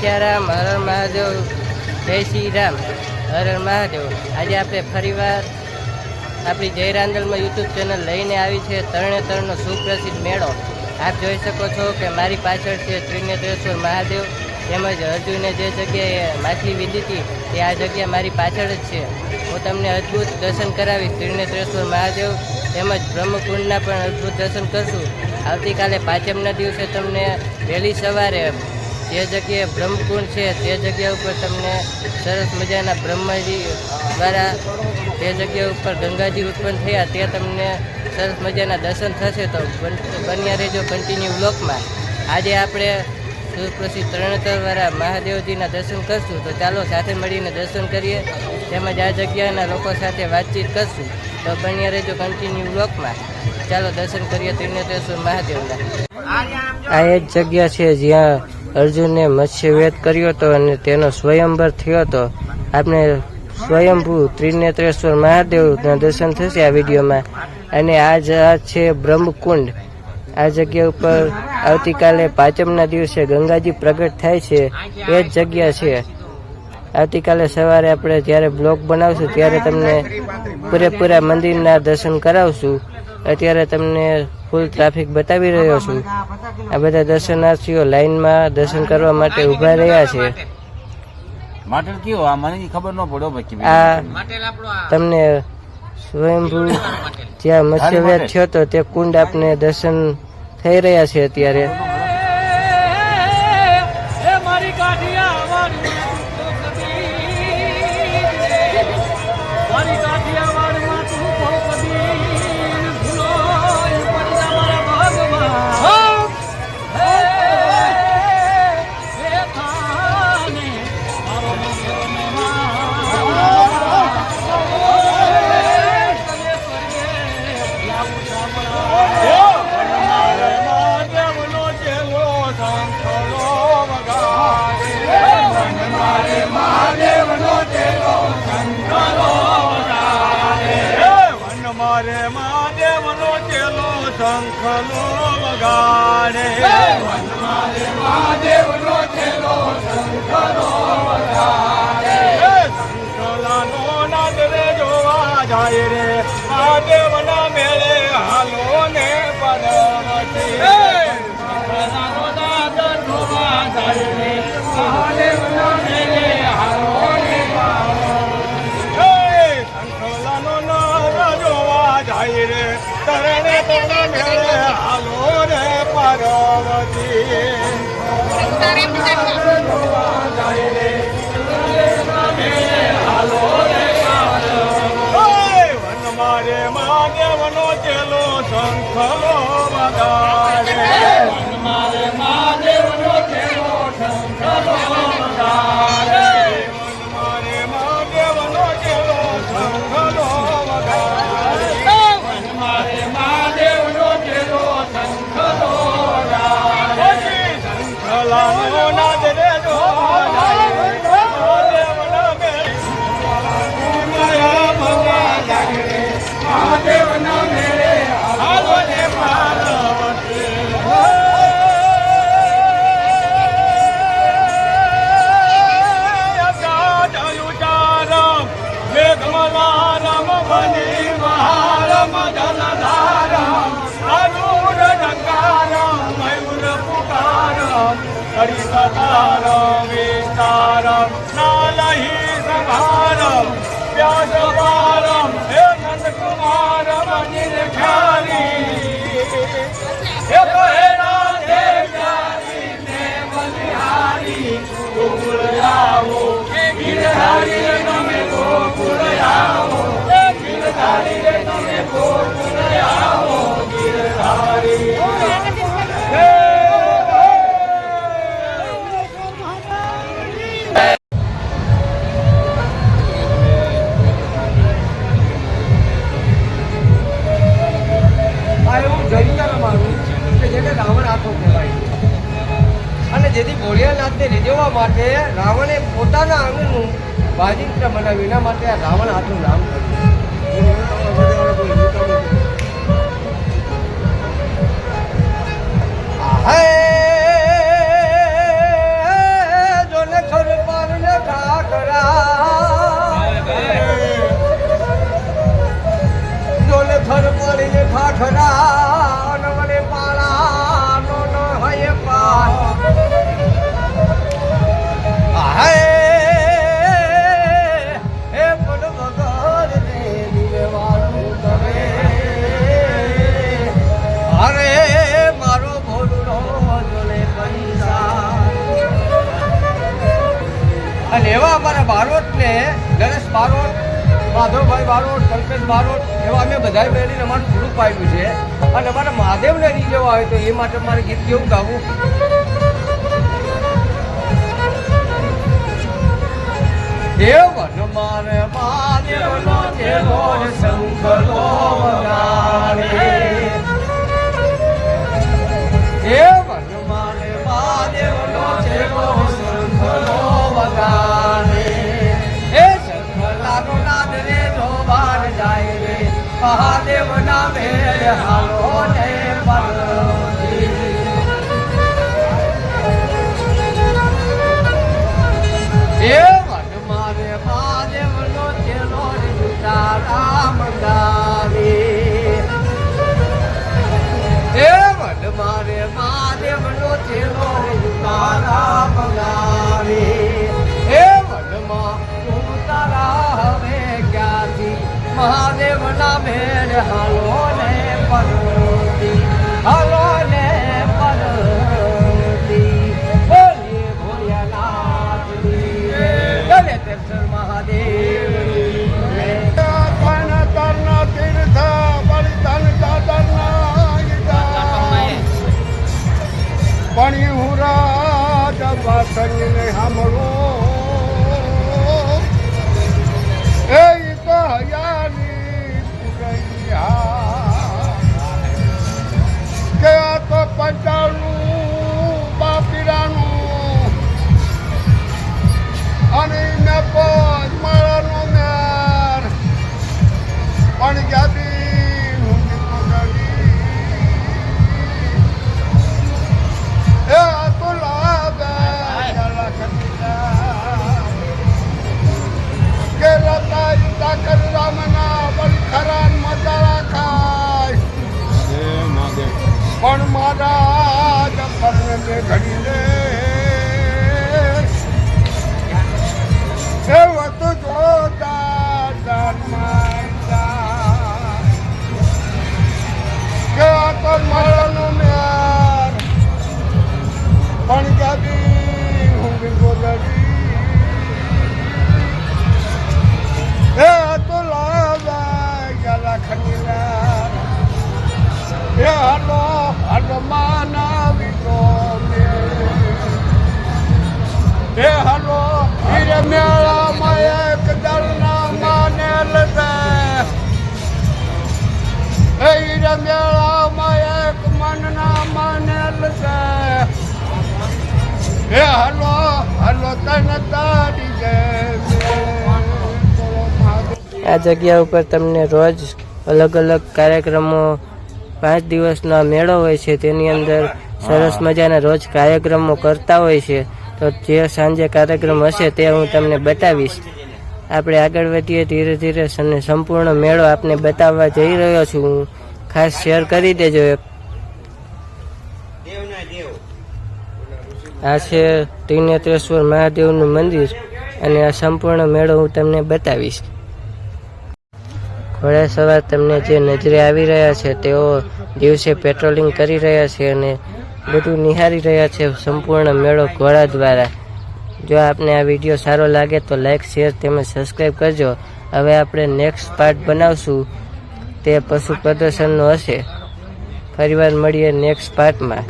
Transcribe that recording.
સિયારામ હર હર મહાદેવ, જય શ્રી રામ હર હર મહાદેવ. આજે આપણે ફરીવાર આપણી જયરાંદલમાં યુટ્યુબ ચેનલ લઈને આવી છે તરણેતરનો સુપ્રસિદ્ધ મેળો. આપ જોઈ શકો છો કે મારી પાછળ છે ત્રિનેત્રેશ્વર મહાદેવ, તેમજ અર્જુને જે જગ્યાએ માછલી વીધી હતી તે આ જગ્યા મારી પાછળ જ છે. હું તમને અદ્ભુત દર્શન કરાવીશ, ત્રિનેત્રેશ્વર મહાદેવ, તેમજ બ્રહ્મકુંડના પણ અદ્ભુત દર્શન કરશું. આવતીકાલે પાંચમના દિવસે તમને વહેલી સવારે જે જગ્યાએ બ્રહ્મકુંડ છે, તે જગ્યા ઉપર તમને સરસ મજાના બ્રહ્માજી દ્વારા જે જગ્યા ઉપર ગંગાજી ઉત્પન્ન થયા તે તમને સરસ મજાના દર્શન થશે. તો બન- બન્યા રહેજો કન્ટિન્યુ બ્લોકમાં આજે આપણે સુપ્રસિદ્ધ તરણેતરવાળા મહાદેવજીના દર્શન કરશું. તો ચાલો સાથે મળીને દર્શન કરીએ. તેમજ આ જગ્યાના લોકો સાથે વાતચીત કરશું. તો બન્યા રહેજો કન્ટિન્યુ બ્લોકમાં ચાલો દર્શન કરીએ ત્રિનેત્રેશ્વર મહાદેવના. આ એક જગ્યા છે જ્યાં અર્જુને મત્સ્યવેદ કર્યો હતો અને તેનો સ્વયંવર થયો હતો. આપણે સ્વયંભૂ ત્રિનેત્રેશ્વર મહાદેવના દર્શન થશે આ વિડીયોમાં. અને આ જ છે બ્રહ્મકુંડ. આ જગ્યા ઉપર આવતીકાલે પાંચમના દિવસે ગંગાજી પ્રગટ થાય છે. એ જ જગ્યા છે. આવતીકાલે સવારે આપણે જ્યારે બ્લોગ બનાવશું ત્યારે તમને પૂરેપૂરા મંદિરના દર્શન કરાવશું. અત્યારે તમને ફૂલ ટ્રાફિક બતાવી રહ્યો છું. આ બધા દર્શનાર્થીઓ લાઈનમાં દર્શન કરવા માટે ઊભા રહ્યા છે. માટલ કયો? આ મને ખબર ન પડ્યો ભાઈ આ તમને સ્વયંભૂ જ્યાં મત્સ્યવેદ થયો હતો તે કુંડ આપને દર્શન થઈ રહ્યા છે અત્યારે. મારી સંખલો વગાડે વન મહાદેવનો ચેલો સંખલો વગાડે સંખલાનો નાદ રે જોવા જાય રે. મહાદેવના તરણે તરણે મેળે હાલો રે પાર્વતી. ચેલો શંખલો વગાડે. সোনা দাঁড়িয়ে কথা આખો કહેવાય અને જેથી ભોળિયાનાથને રીઝવવા માટે રાવણે પોતાના અંગનું બાજિંત્ર બનાવ્યું. એના માટે આ રાવણ હાથનું નામ કર્યું. હે માધવભાઈ બારોટ કલ્પેશ બારોટ એવા અમે બધા મેળવીને અમારું પૂરું આપ્યું છે અને અમારે મહાદેવને જવા હોય તો એ માટે મારે ગીત કેવું ગાવું દેવ હનુમાન મહાદેવનો જેવો શંકરો મેળ મહાદેવની જય. તન તન તીર્થ બલિદાન દાદરના. પણ હું રાજ વાસણને સાંભળો મારા જપરને ઘડી લે સેવત જોતા ધર્માતા કે તો મારાનો મેર. પણ ગાદી હું ગોદડી એ તો લાવા ગલા હાલો હાલો હે વિતો મે એ મેળા માં એક દળના માને એ હીરે એક મનના માને લતે હે હલો હાલો તન આ જગ્યા ઉપર તમને રોજ અલગ અલગ કાર્યક્રમો પાંચ દિવસનો આ મેળો હોય છે તેની અંદર સરસ મજાના રોજ કાર્યક્રમો કરતા હોય છે. તો જે સાંજે કાર્યક્રમ હશે તે હું તમને બતાવીશ. આપણે આગળ વધીએ ધીરે ધીરે અને સંપૂર્ણ મેળો આપને બતાવવા જઈ રહ્યો છું. હું ખાસ શેર કરી દેજો એક. આ છે ત્રિનેત્રેશ્વર મહાદેવનું મંદિર અને આ સંપૂર્ણ મેળો હું તમને બતાવીશ. ઘોડા સવાર તમને જે નજરે આવી રહ્યા છે, તેઓ દિવસે પેટ્રોલિંગ કરી રહ્યા છે અને બધું નિહાળી રહ્યા છે. સંપૂર્ણ મેળો ઘોડા દ્વારા. જો આપને આ વીડિયો સારો લાગે તો લાઇક શેર તેમજ સબસ્ક્રાઈબ કરજો. હવે આપણે નેક્સ્ટ પાર્ટ બનાવશું. તે પશુ પ્રદર્શનનો હશે. ફરીવાર મળીએ નેક્સ્ટ પાર્ટમાં